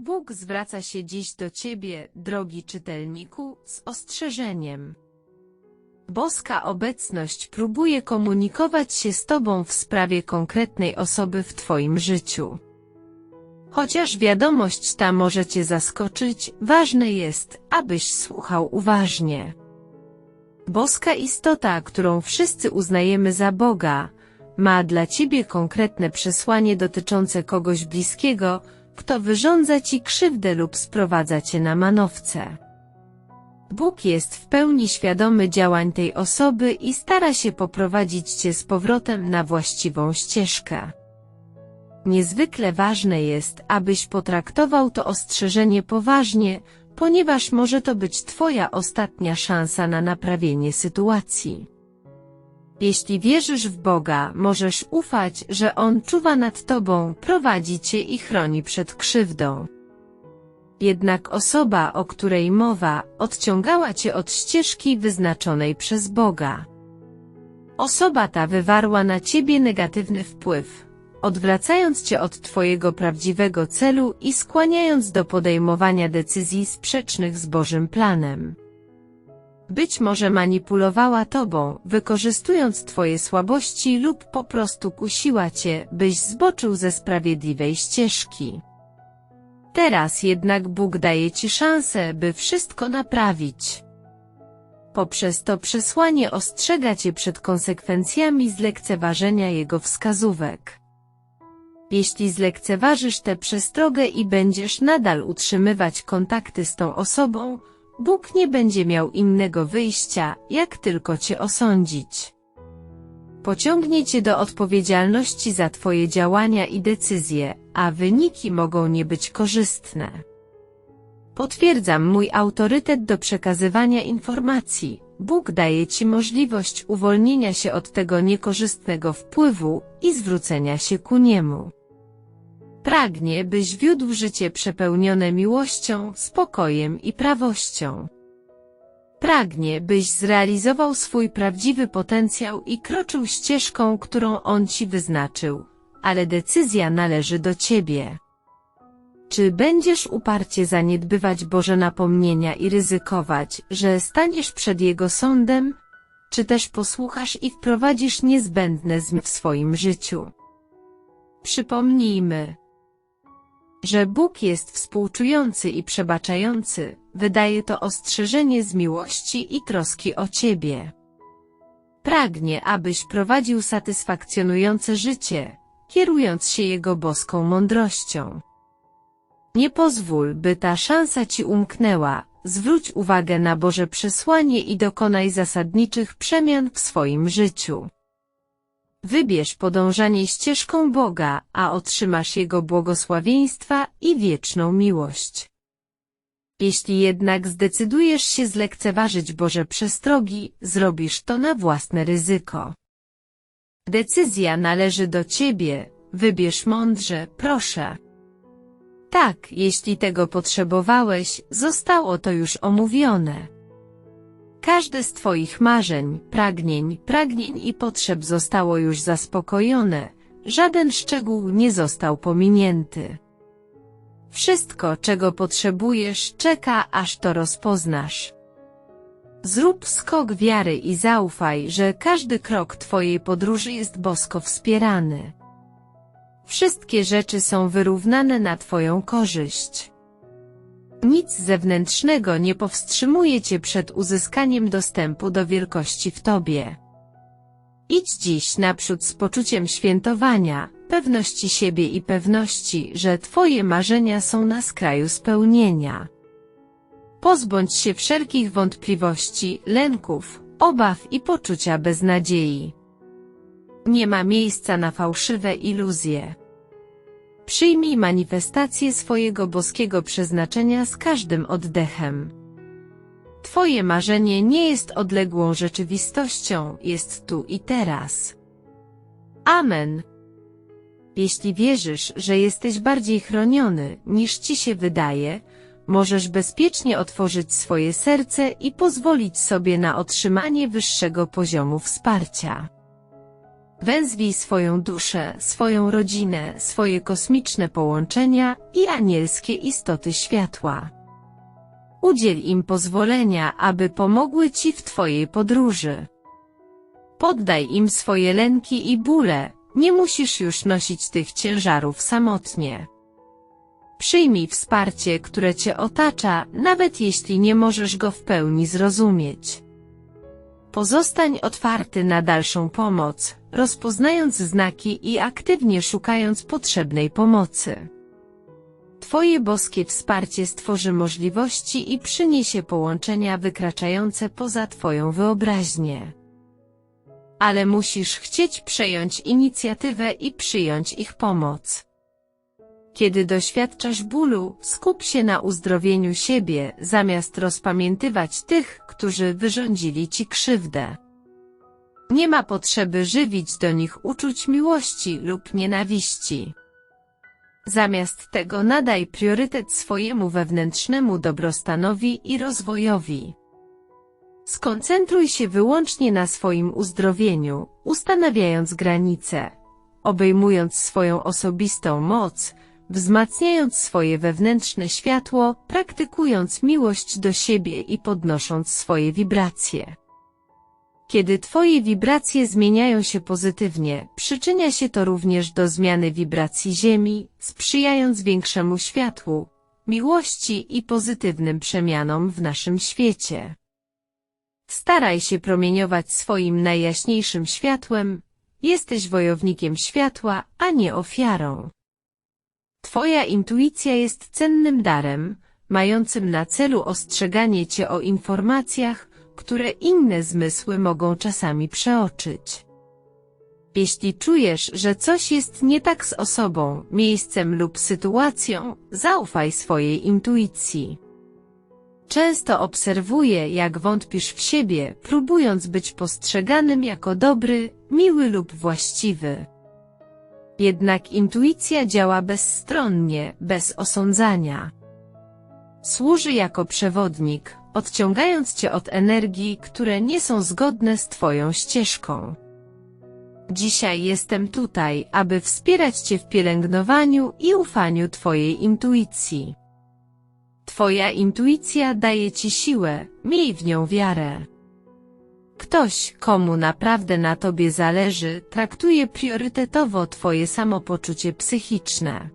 Bóg zwraca się dziś do Ciebie, drogi czytelniku, z ostrzeżeniem. Boska obecność próbuje komunikować się z Tobą w sprawie konkretnej osoby w Twoim życiu. Chociaż wiadomość ta może Cię zaskoczyć, ważne jest, abyś słuchał uważnie. Boska istota, którą wszyscy uznajemy za Boga, ma dla Ciebie konkretne przesłanie dotyczące kogoś bliskiego, kto wyrządza Ci krzywdę lub sprowadza Cię na manowce. Bóg jest w pełni świadomy działań tej osoby i stara się poprowadzić Cię z powrotem na właściwą ścieżkę. Niezwykle ważne jest, abyś potraktował to ostrzeżenie poważnie, ponieważ może to być Twoja ostatnia szansa na naprawienie sytuacji. Jeśli wierzysz w Boga, możesz ufać, że On czuwa nad Tobą, prowadzi Cię i chroni przed krzywdą. Jednak osoba, o której mowa, odciągała Cię od ścieżki wyznaczonej przez Boga. Osoba ta wywarła na Ciebie negatywny wpływ, odwracając Cię od Twojego prawdziwego celu i skłaniając do podejmowania decyzji sprzecznych z Bożym planem. Być może manipulowała Tobą, wykorzystując Twoje słabości lub po prostu kusiła Cię, byś zboczył ze sprawiedliwej ścieżki. Teraz jednak Bóg daje Ci szansę, by wszystko naprawić. Poprzez to przesłanie ostrzega Cię przed konsekwencjami zlekceważenia Jego wskazówek. Jeśli zlekceważysz tę przestrogę i będziesz nadal utrzymywać kontakty z tą osobą, Bóg nie będzie miał innego wyjścia, jak tylko Cię osądzić. Pociągnie Cię do odpowiedzialności za Twoje działania i decyzje, a wyniki mogą nie być korzystne. Potwierdzam mój autorytet do przekazywania informacji. Bóg daje Ci możliwość uwolnienia się od tego niekorzystnego wpływu i zwrócenia się ku Niemu. Pragnie, byś wiódł życie przepełnione miłością, spokojem i prawością. Pragnie, byś zrealizował swój prawdziwy potencjał i kroczył ścieżką, którą On Ci wyznaczył, ale decyzja należy do Ciebie. Czy będziesz uparcie zaniedbywać Boże napomnienia i ryzykować, że staniesz przed Jego sądem? Czy też posłuchasz i wprowadzisz niezbędne zmiany w swoim życiu? Przypomnijmy, że Bóg jest współczujący i przebaczający, wydaje to ostrzeżenie z miłości i troski o Ciebie. Pragnie, abyś prowadził satysfakcjonujące życie, kierując się Jego boską mądrością. Nie pozwól, by ta szansa Ci umknęła, zwróć uwagę na Boże przesłanie i dokonaj zasadniczych przemian w swoim życiu. Wybierz podążanie ścieżką Boga, a otrzymasz Jego błogosławieństwa i wieczną miłość. Jeśli jednak zdecydujesz się zlekceważyć Boże przestrogi, zrobisz to na własne ryzyko. Decyzja należy do Ciebie, wybierz mądrze, proszę. Tak, jeśli tego potrzebowałeś, zostało to już omówione. Każde z Twoich marzeń, pragnień, pragnień i potrzeb zostało już zaspokojone, żaden szczegół nie został pominięty. Wszystko, czego potrzebujesz, czeka, aż to rozpoznasz. Zrób skok wiary i zaufaj, że każdy krok Twojej podróży jest bosko wspierany. Wszystkie rzeczy są wyrównane na Twoją korzyść. Nic zewnętrznego nie powstrzymuje Cię przed uzyskaniem dostępu do wielkości w Tobie. Idź dziś naprzód z poczuciem świętowania, pewności siebie i pewności, że Twoje marzenia są na skraju spełnienia. Pozbądź się wszelkich wątpliwości, lęków, obaw i poczucia beznadziei. Nie ma miejsca na fałszywe iluzje. Przyjmij manifestację swojego boskiego przeznaczenia z każdym oddechem. Twoje marzenie nie jest odległą rzeczywistością, jest tu i teraz. Amen. Jeśli wierzysz, że jesteś bardziej chroniony, niż ci się wydaje, możesz bezpiecznie otworzyć swoje serce i pozwolić sobie na otrzymanie wyższego poziomu wsparcia. Wezwij swoją duszę, swoją rodzinę, swoje kosmiczne połączenia i anielskie istoty światła. Udziel im pozwolenia, aby pomogły Ci w Twojej podróży. Poddaj im swoje lęki i bóle, nie musisz już nosić tych ciężarów samotnie. Przyjmij wsparcie, które Cię otacza, nawet jeśli nie możesz go w pełni zrozumieć. Pozostań otwarty na dalszą pomoc, rozpoznając znaki i aktywnie szukając potrzebnej pomocy. Twoje boskie wsparcie stworzy możliwości i przyniesie połączenia wykraczające poza Twoją wyobraźnię. Ale musisz chcieć przejąć inicjatywę i przyjąć ich pomoc. Kiedy doświadczasz bólu, skup się na uzdrowieniu siebie, zamiast rozpamiętywać tych, którzy wyrządzili ci krzywdę. Nie ma potrzeby żywić do nich uczuć miłości lub nienawiści. Zamiast tego nadaj priorytet swojemu wewnętrznemu dobrostanowi i rozwojowi. Skoncentruj się wyłącznie na swoim uzdrowieniu, ustanawiając granice, obejmując swoją osobistą moc, wzmacniając swoje wewnętrzne światło, praktykując miłość do siebie i podnosząc swoje wibracje. Kiedy Twoje wibracje zmieniają się pozytywnie, przyczynia się to również do zmiany wibracji Ziemi, sprzyjając większemu światłu, miłości i pozytywnym przemianom w naszym świecie. Staraj się promieniować swoim najjaśniejszym światłem, jesteś wojownikiem światła, a nie ofiarą. Twoja intuicja jest cennym darem, mającym na celu ostrzeganie Cię o informacjach, które inne zmysły mogą czasami przeoczyć. Jeśli czujesz, że coś jest nie tak z osobą, miejscem lub sytuacją, zaufaj swojej intuicji. Często obserwuję, jak wątpisz w siebie, próbując być postrzeganym jako dobry, miły lub właściwy. Jednak intuicja działa bezstronnie, bez osądzania. Służy jako przewodnik, odciągając cię od energii, które nie są zgodne z twoją ścieżką. Dzisiaj jestem tutaj, aby wspierać cię w pielęgnowaniu i ufaniu twojej intuicji. Twoja intuicja daje ci siłę, miej w nią wiarę. Ktoś, komu naprawdę na tobie zależy, traktuje priorytetowo twoje samopoczucie psychiczne.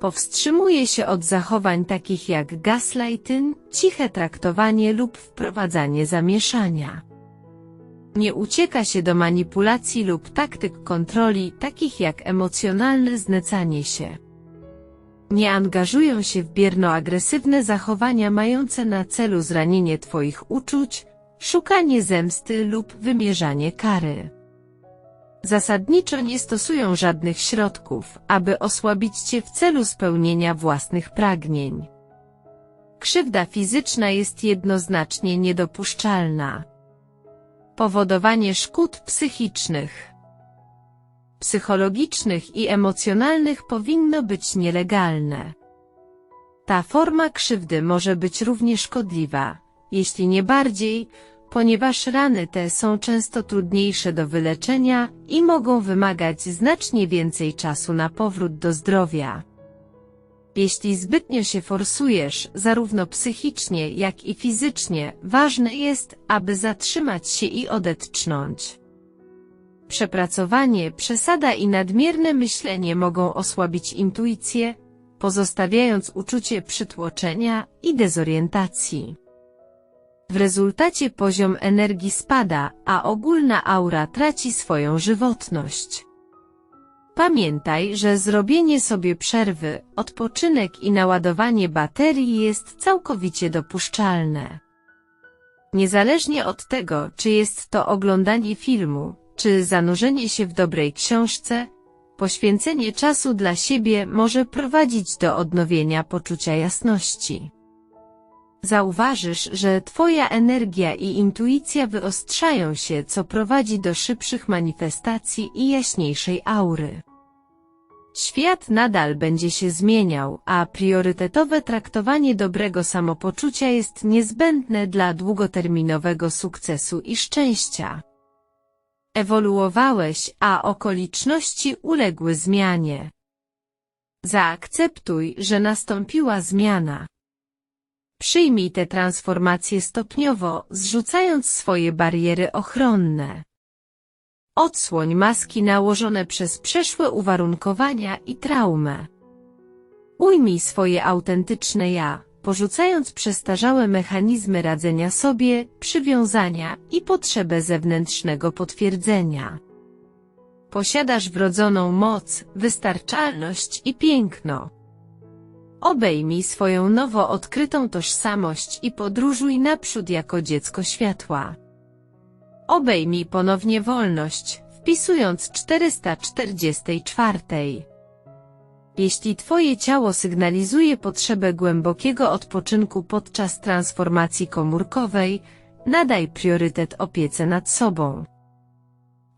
Powstrzymuje się od zachowań takich jak gaslighting, ciche traktowanie lub wprowadzanie zamieszania. Nie ucieka się do manipulacji lub taktyk kontroli, takich jak emocjonalne znecanie się. Nie angażują się w bierno-agresywne zachowania mające na celu zranienie Twoich uczuć, szukanie zemsty lub wymierzanie kary. Zasadniczo nie stosują żadnych środków, aby osłabić Cię w celu spełnienia własnych pragnień. Krzywda fizyczna jest jednoznacznie niedopuszczalna. Powodowanie szkód psychicznych, psychologicznych i emocjonalnych powinno być nielegalne. Ta forma krzywdy może być równie szkodliwa, jeśli nie bardziej, ponieważ rany te są często trudniejsze do wyleczenia i mogą wymagać znacznie więcej czasu na powrót do zdrowia. Jeśli zbytnio się forsujesz, zarówno psychicznie jak i fizycznie, ważne jest, aby zatrzymać się i odetchnąć. Przepracowanie, przesada i nadmierne myślenie mogą osłabić intuicję, pozostawiając uczucie przytłoczenia i dezorientacji. W rezultacie poziom energii spada, a ogólna aura traci swoją żywotność. Pamiętaj, że zrobienie sobie przerwy, odpoczynek i naładowanie baterii jest całkowicie dopuszczalne. Niezależnie od tego, czy jest to oglądanie filmu, czy zanurzenie się w dobrej książce, poświęcenie czasu dla siebie może prowadzić do odnowienia poczucia jasności. Zauważysz, że Twoja energia i intuicja wyostrzają się, co prowadzi do szybszych manifestacji i jaśniejszej aury. Świat nadal będzie się zmieniał, a priorytetowe traktowanie dobrego samopoczucia jest niezbędne dla długoterminowego sukcesu i szczęścia. Ewoluowałeś, a okoliczności uległy zmianie. Zaakceptuj, że nastąpiła zmiana. Przyjmij tę transformację stopniowo, zrzucając swoje bariery ochronne. Odsłoń maski nałożone przez przeszłe uwarunkowania i traumę. Ujmij swoje autentyczne ja, porzucając przestarzałe mechanizmy radzenia sobie, przywiązania i potrzebę zewnętrznego potwierdzenia. Posiadasz wrodzoną moc, wystarczalność i piękno. Obejmij swoją nowo odkrytą tożsamość i podróżuj naprzód jako dziecko światła. Obejmij ponownie wolność, wpisując 444. Jeśli Twoje ciało sygnalizuje potrzebę głębokiego odpoczynku podczas transformacji komórkowej, nadaj priorytet opiece nad sobą.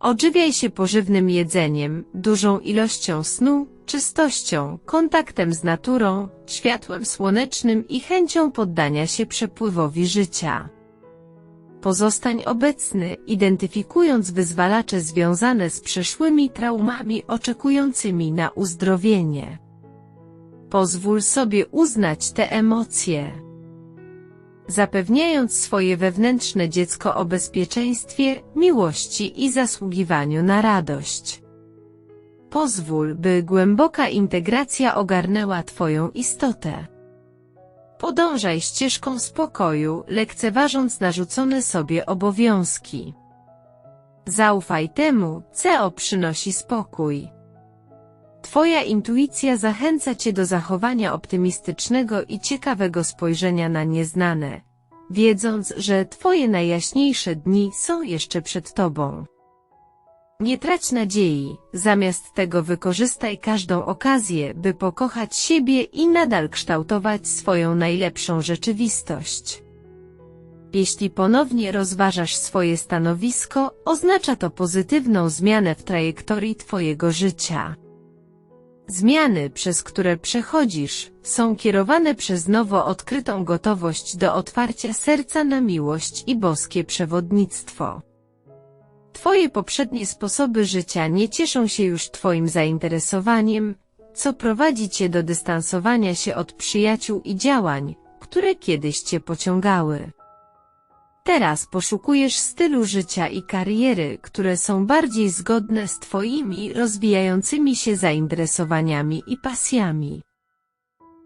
Odżywiaj się pożywnym jedzeniem, dużą ilością snu, czystością, kontaktem z naturą, światłem słonecznym i chęcią poddania się przepływowi życia. Pozostań obecny, identyfikując wyzwalacze związane z przeszłymi traumami oczekującymi na uzdrowienie. Pozwól sobie uznać te emocje. Zapewniając swoje wewnętrzne dziecko o bezpieczeństwie, miłości i zasługiwaniu na radość. Pozwól, by głęboka integracja ogarnęła Twoją istotę. Podążaj ścieżką spokoju, lekceważąc narzucone sobie obowiązki. Zaufaj temu, co przynosi spokój. Twoja intuicja zachęca Cię do zachowania optymistycznego i ciekawego spojrzenia na nieznane, wiedząc, że Twoje najjaśniejsze dni są jeszcze przed Tobą. Nie trać nadziei, zamiast tego wykorzystaj każdą okazję, by pokochać siebie i nadal kształtować swoją najlepszą rzeczywistość. Jeśli ponownie rozważasz swoje stanowisko, oznacza to pozytywną zmianę w trajektorii Twojego życia. Zmiany, przez które przechodzisz, są kierowane przez nowo odkrytą gotowość do otwarcia serca na miłość i boskie przewodnictwo. Twoje poprzednie sposoby życia nie cieszą się już Twoim zainteresowaniem, co prowadzi Cię do dystansowania się od przyjaciół i działań, które kiedyś Cię pociągały. Teraz poszukujesz stylu życia i kariery, które są bardziej zgodne z Twoimi rozwijającymi się zainteresowaniami i pasjami.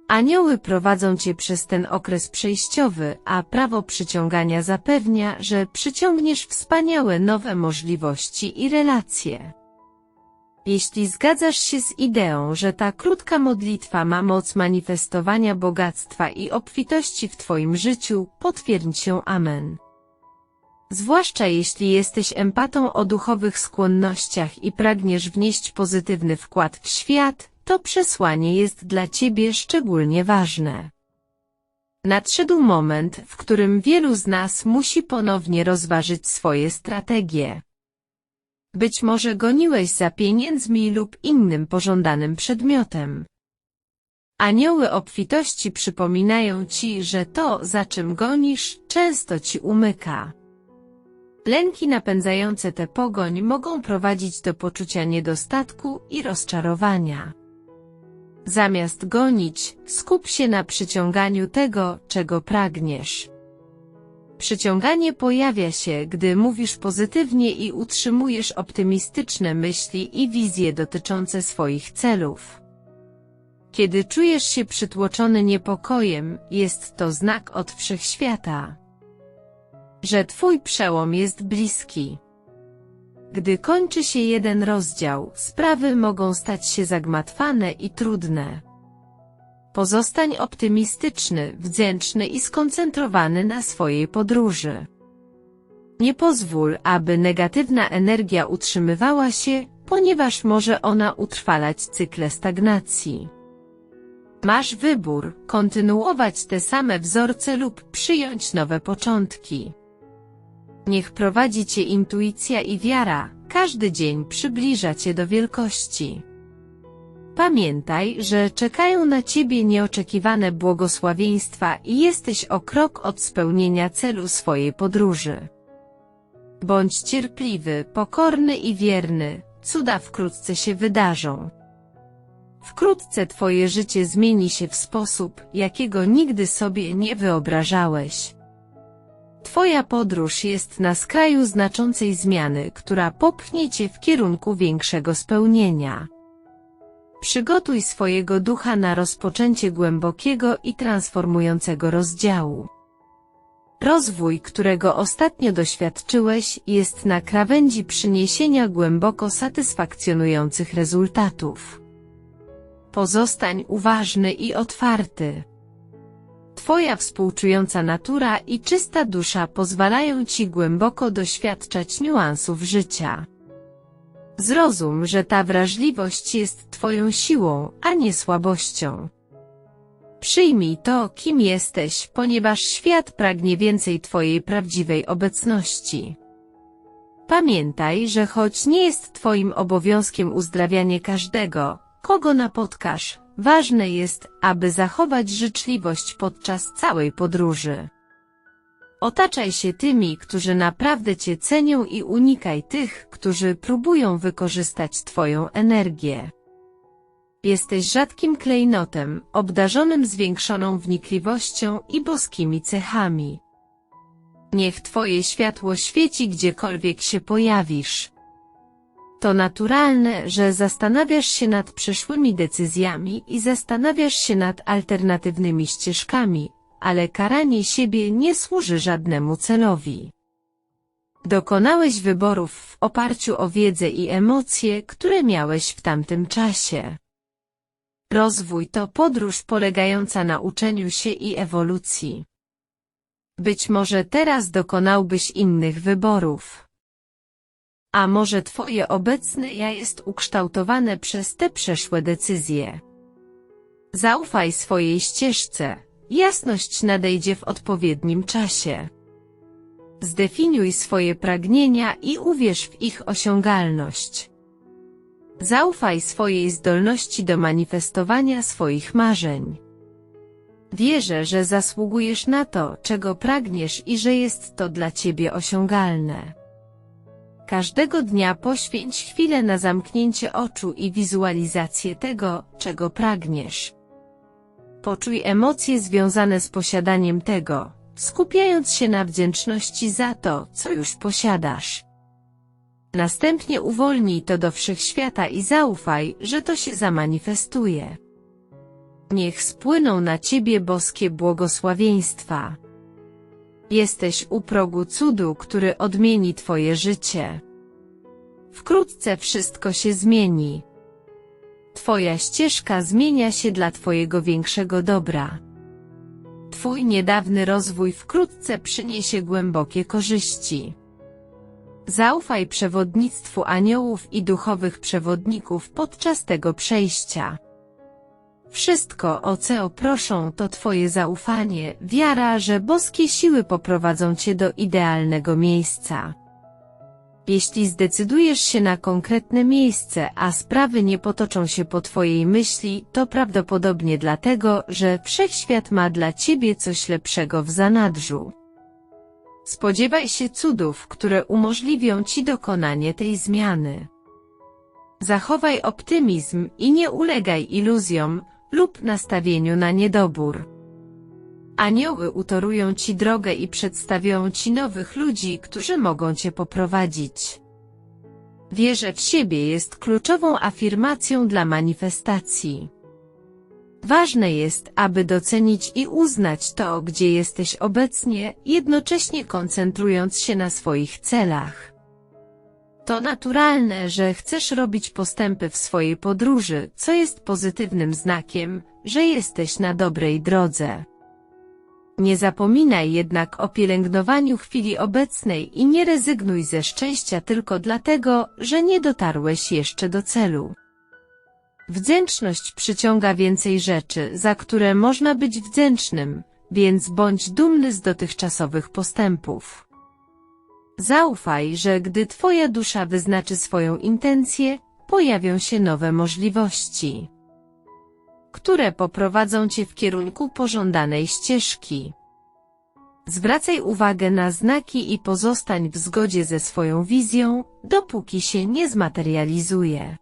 Anioły prowadzą Cię przez ten okres przejściowy, a prawo przyciągania zapewnia, że przyciągniesz wspaniałe nowe możliwości i relacje. Jeśli zgadzasz się z ideą, że ta krótka modlitwa ma moc manifestowania bogactwa i obfitości w Twoim życiu, potwierdź się Amen. Zwłaszcza jeśli jesteś empatą o duchowych skłonnościach i pragniesz wnieść pozytywny wkład w świat, to przesłanie jest dla Ciebie szczególnie ważne. Nadszedł moment, w którym wielu z nas musi ponownie rozważyć swoje strategie. Być może goniłeś za pieniędzmi lub innym pożądanym przedmiotem. Anioły obfitości przypominają Ci, że to, za czym gonisz, często Ci umyka. Lęki napędzające tę pogoń mogą prowadzić do poczucia niedostatku i rozczarowania. Zamiast gonić, skup się na przyciąganiu tego, czego pragniesz. Przyciąganie pojawia się, gdy mówisz pozytywnie i utrzymujesz optymistyczne myśli i wizje dotyczące swoich celów. Kiedy czujesz się przytłoczony niepokojem, jest to znak od wszechświata, że Twój przełom jest bliski. Gdy kończy się jeden rozdział, sprawy mogą stać się zagmatwane i trudne. Pozostań optymistyczny, wdzięczny i skoncentrowany na swojej podróży. Nie pozwól, aby negatywna energia utrzymywała się, ponieważ może ona utrwalać cykle stagnacji. Masz wybór, kontynuować te same wzorce lub przyjąć nowe początki. Niech prowadzi Cię intuicja i wiara, każdy dzień przybliża Cię do wielkości. Pamiętaj, że czekają na Ciebie nieoczekiwane błogosławieństwa i jesteś o krok od spełnienia celu swojej podróży. Bądź cierpliwy, pokorny i wierny, cuda wkrótce się wydarzą. Wkrótce twoje życie zmieni się w sposób, jakiego nigdy sobie nie wyobrażałeś. Twoja podróż jest na skraju znaczącej zmiany, która popchnie cię w kierunku większego spełnienia. Przygotuj swojego ducha na rozpoczęcie głębokiego i transformującego rozdziału. Rozwój, którego ostatnio doświadczyłeś, jest na krawędzi przyniesienia głęboko satysfakcjonujących rezultatów. Pozostań uważny i otwarty. Twoja współczująca natura i czysta dusza pozwalają Ci głęboko doświadczać niuansów życia. Zrozum, że ta wrażliwość jest Twoją siłą, a nie słabością. Przyjmij to, kim jesteś, ponieważ świat pragnie więcej Twojej prawdziwej obecności. Pamiętaj, że choć nie jest Twoim obowiązkiem uzdrawianie każdego, kogo napotkasz, ważne jest, aby zachować życzliwość podczas całej podróży. Otaczaj się tymi, którzy naprawdę Cię cenią i unikaj tych, którzy próbują wykorzystać Twoją energię. Jesteś rzadkim klejnotem, obdarzonym zwiększoną wnikliwością i boskimi cechami. Niech Twoje światło świeci gdziekolwiek się pojawisz. To naturalne, że zastanawiasz się nad przyszłymi decyzjami i zastanawiasz się nad alternatywnymi ścieżkami, ale karanie siebie nie służy żadnemu celowi. Dokonałeś wyborów w oparciu o wiedzę i emocje, które miałeś w tamtym czasie. Rozwój to podróż polegająca na uczeniu się i ewolucji. Być może teraz dokonałbyś innych wyborów. A może twoje obecne ja jest ukształtowane przez te przeszłe decyzje. Zaufaj swojej ścieżce, jasność nadejdzie w odpowiednim czasie. Zdefiniuj swoje pragnienia i uwierz w ich osiągalność. Zaufaj swojej zdolności do manifestowania swoich marzeń. Wierzę, że zasługujesz na to, czego pragniesz i że jest to dla Ciebie osiągalne. Każdego dnia poświęć chwilę na zamknięcie oczu i wizualizację tego, czego pragniesz. Poczuj emocje związane z posiadaniem tego, skupiając się na wdzięczności za to, co już posiadasz. Następnie uwolnij to do wszechświata i zaufaj, że to się zamanifestuje. Niech spłyną na Ciebie boskie błogosławieństwa. Jesteś u progu cudu, który odmieni Twoje życie. Wkrótce wszystko się zmieni. Twoja ścieżka zmienia się dla Twojego większego dobra. Twój niedawny rozwój wkrótce przyniesie głębokie korzyści. Zaufaj przewodnictwu aniołów i duchowych przewodników podczas tego przejścia. Wszystko, o co proszą, to Twoje zaufanie, wiara, że boskie siły poprowadzą Cię do idealnego miejsca. Jeśli zdecydujesz się na konkretne miejsce, a sprawy nie potoczą się po Twojej myśli, to prawdopodobnie dlatego, że Wszechświat ma dla Ciebie coś lepszego w zanadrzu. Spodziewaj się cudów, które umożliwią Ci dokonanie tej zmiany. Zachowaj optymizm i nie ulegaj iluzjom lub nastawieniu na niedobór. Anioły utorują Ci drogę i przedstawią Ci nowych ludzi, którzy mogą Cię poprowadzić. Wierzę w siebie jest kluczową afirmacją dla manifestacji. Ważne jest, aby docenić i uznać to, gdzie jesteś obecnie, jednocześnie koncentrując się na swoich celach. To naturalne, że chcesz robić postępy w swojej podróży, co jest pozytywnym znakiem, że jesteś na dobrej drodze. Nie zapominaj jednak o pielęgnowaniu chwili obecnej i nie rezygnuj ze szczęścia tylko dlatego, że nie dotarłeś jeszcze do celu. Wdzięczność przyciąga więcej rzeczy, za które można być wdzięcznym, więc bądź dumny z dotychczasowych postępów. Zaufaj, że gdy Twoja dusza wyznaczy swoją intencję, pojawią się nowe możliwości, które poprowadzą Cię w kierunku pożądanej ścieżki. Zwracaj uwagę na znaki i pozostań w zgodzie ze swoją wizją, dopóki się nie zmaterializuje.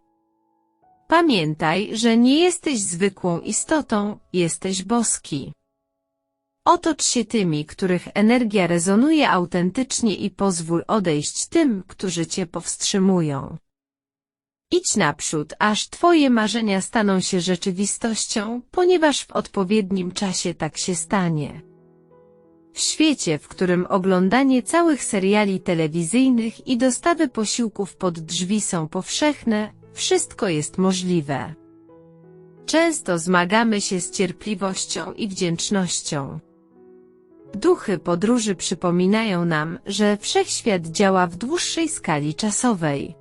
Pamiętaj, że nie jesteś zwykłą istotą, jesteś boski. Otocz się tymi, których energia rezonuje autentycznie i pozwól odejść tym, którzy cię powstrzymują. Idź naprzód, aż twoje marzenia staną się rzeczywistością, ponieważ w odpowiednim czasie tak się stanie. W świecie, w którym oglądanie całych seriali telewizyjnych i dostawy posiłków pod drzwi są powszechne, wszystko jest możliwe. Często zmagamy się z cierpliwością i wdzięcznością. Duchy podróży przypominają nam, że wszechświat działa w dłuższej skali czasowej.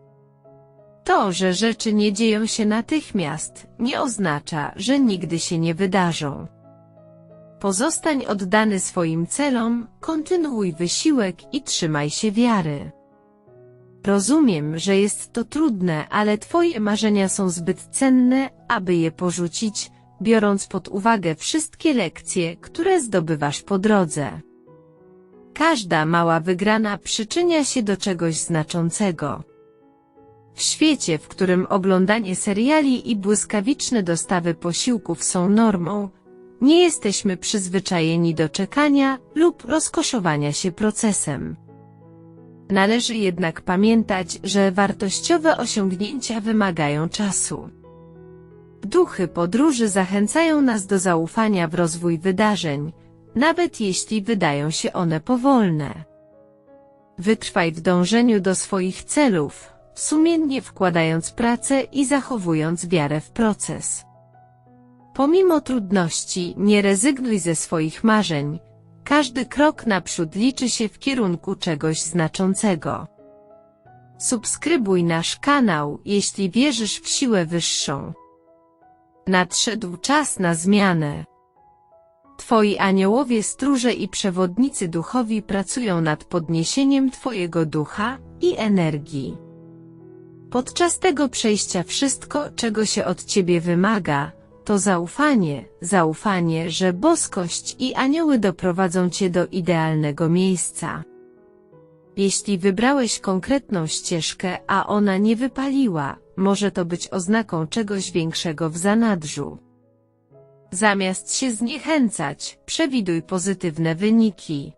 To, że rzeczy nie dzieją się natychmiast, nie oznacza, że nigdy się nie wydarzą. Pozostań oddany swoim celom, kontynuuj wysiłek i trzymaj się wiary. Rozumiem, że jest to trudne, ale Twoje marzenia są zbyt cenne, aby je porzucić, biorąc pod uwagę wszystkie lekcje, które zdobywasz po drodze. Każda mała wygrana przyczynia się do czegoś znaczącego. W świecie, w którym oglądanie seriali i błyskawiczne dostawy posiłków są normą, nie jesteśmy przyzwyczajeni do czekania lub rozkoszowania się procesem. Należy jednak pamiętać, że wartościowe osiągnięcia wymagają czasu. Duchy podróży zachęcają nas do zaufania w rozwój wydarzeń, nawet jeśli wydają się one powolne. Wytrwaj w dążeniu do swoich celów, sumiennie wkładając pracę i zachowując wiarę w proces. Pomimo trudności, nie rezygnuj ze swoich marzeń. Każdy krok naprzód liczy się w kierunku czegoś znaczącego. Subskrybuj nasz kanał, jeśli wierzysz w siłę wyższą. Nadszedł czas na zmianę. Twoi aniołowie stróże i przewodnicy duchowi pracują nad podniesieniem Twojego ducha i energii. Podczas tego przejścia wszystko, czego się od Ciebie wymaga, to zaufanie, zaufanie, że boskość i anioły doprowadzą Cię do idealnego miejsca. Jeśli wybrałeś konkretną ścieżkę, a ona nie wypaliła, może to być oznaką czegoś większego w zanadrzu. Zamiast się zniechęcać, przewiduj pozytywne wyniki,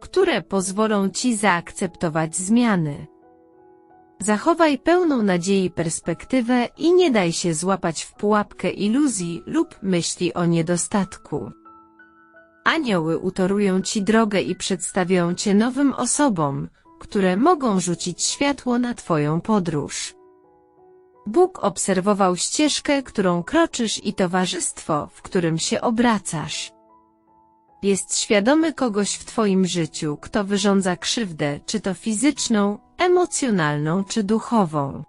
które pozwolą Ci zaakceptować zmiany. Zachowaj pełną nadziei perspektywę i nie daj się złapać w pułapkę iluzji lub myśli o niedostatku. Anioły utorują Ci drogę i przedstawią Cię nowym osobom, które mogą rzucić światło na Twoją podróż. Bóg obserwował ścieżkę, którą kroczysz i towarzystwo, w którym się obracasz. Jest świadomy kogoś w Twoim życiu, kto wyrządza krzywdę, czy to fizyczną, emocjonalną czy duchową.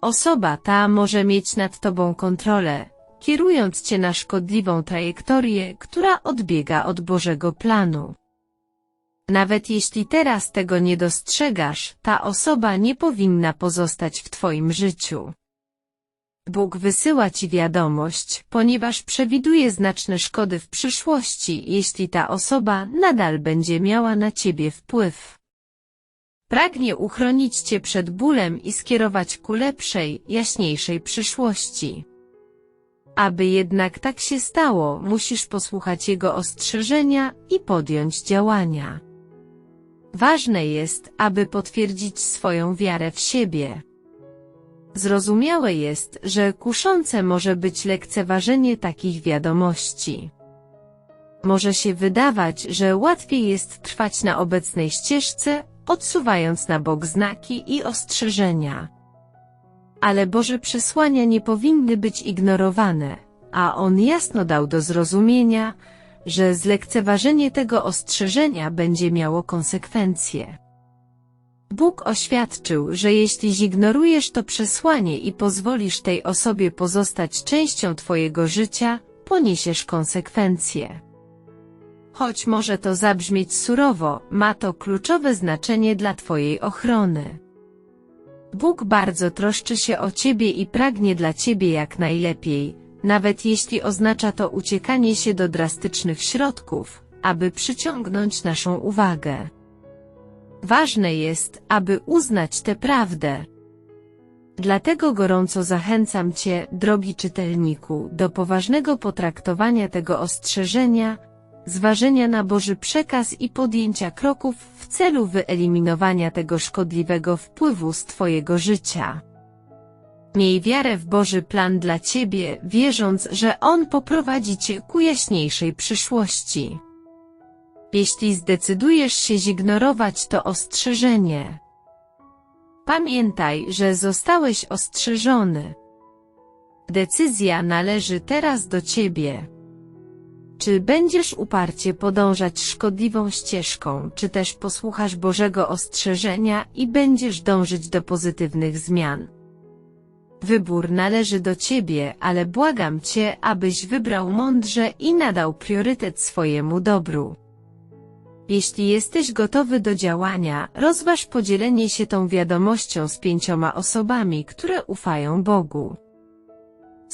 Osoba ta może mieć nad Tobą kontrolę, kierując Cię na szkodliwą trajektorię, która odbiega od Bożego planu. Nawet jeśli teraz tego nie dostrzegasz, ta osoba nie powinna pozostać w Twoim życiu. Bóg wysyła Ci wiadomość, ponieważ przewiduje znaczne szkody w przyszłości, jeśli ta osoba nadal będzie miała na Ciebie wpływ. Pragnie uchronić Cię przed bólem i skierować ku lepszej, jaśniejszej przyszłości. Aby jednak tak się stało, musisz posłuchać Jego ostrzeżenia i podjąć działania. Ważne jest, aby potwierdzić swoją wiarę w siebie. Zrozumiałe jest, że kuszące może być lekceważenie takich wiadomości. Może się wydawać, że łatwiej jest trwać na obecnej ścieżce, odsuwając na bok znaki i ostrzeżenia. Ale Boże przesłania nie powinny być ignorowane, a On jasno dał do zrozumienia, że zlekceważenie tego ostrzeżenia będzie miało konsekwencje. Bóg oświadczył, że jeśli zignorujesz to przesłanie i pozwolisz tej osobie pozostać częścią Twojego życia, poniesiesz konsekwencje. Choć może to zabrzmieć surowo, ma to kluczowe znaczenie dla Twojej ochrony. Bóg bardzo troszczy się o Ciebie i pragnie dla Ciebie jak najlepiej, nawet jeśli oznacza to uciekanie się do drastycznych środków, aby przyciągnąć naszą uwagę. Ważne jest, aby uznać tę prawdę. Dlatego gorąco zachęcam Cię, drogi czytelniku, do poważnego potraktowania tego ostrzeżenia, zważenia na Boży przekaz i podjęcia kroków w celu wyeliminowania tego szkodliwego wpływu z Twojego życia. Miej wiarę w Boży plan dla Ciebie, wierząc, że On poprowadzi Cię ku jaśniejszej przyszłości. Jeśli zdecydujesz się zignorować to ostrzeżenie, pamiętaj, że zostałeś ostrzeżony. Decyzja należy teraz do Ciebie. Czy będziesz uparcie podążać szkodliwą ścieżką, czy też posłuchasz Bożego ostrzeżenia i będziesz dążyć do pozytywnych zmian? Wybór należy do Ciebie, ale błagam Cię, abyś wybrał mądrze i nadał priorytet swojemu dobru. Jeśli jesteś gotowy do działania, rozważ podzielenie się tą wiadomością z pięcioma osobami, które ufają Bogu.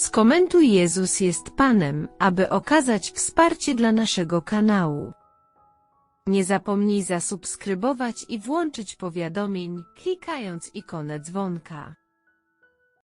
Skomentuj Jezus jest Panem, aby okazać wsparcie dla naszego kanału. Nie zapomnij zasubskrybować i włączyć powiadomień, klikając ikonę dzwonka.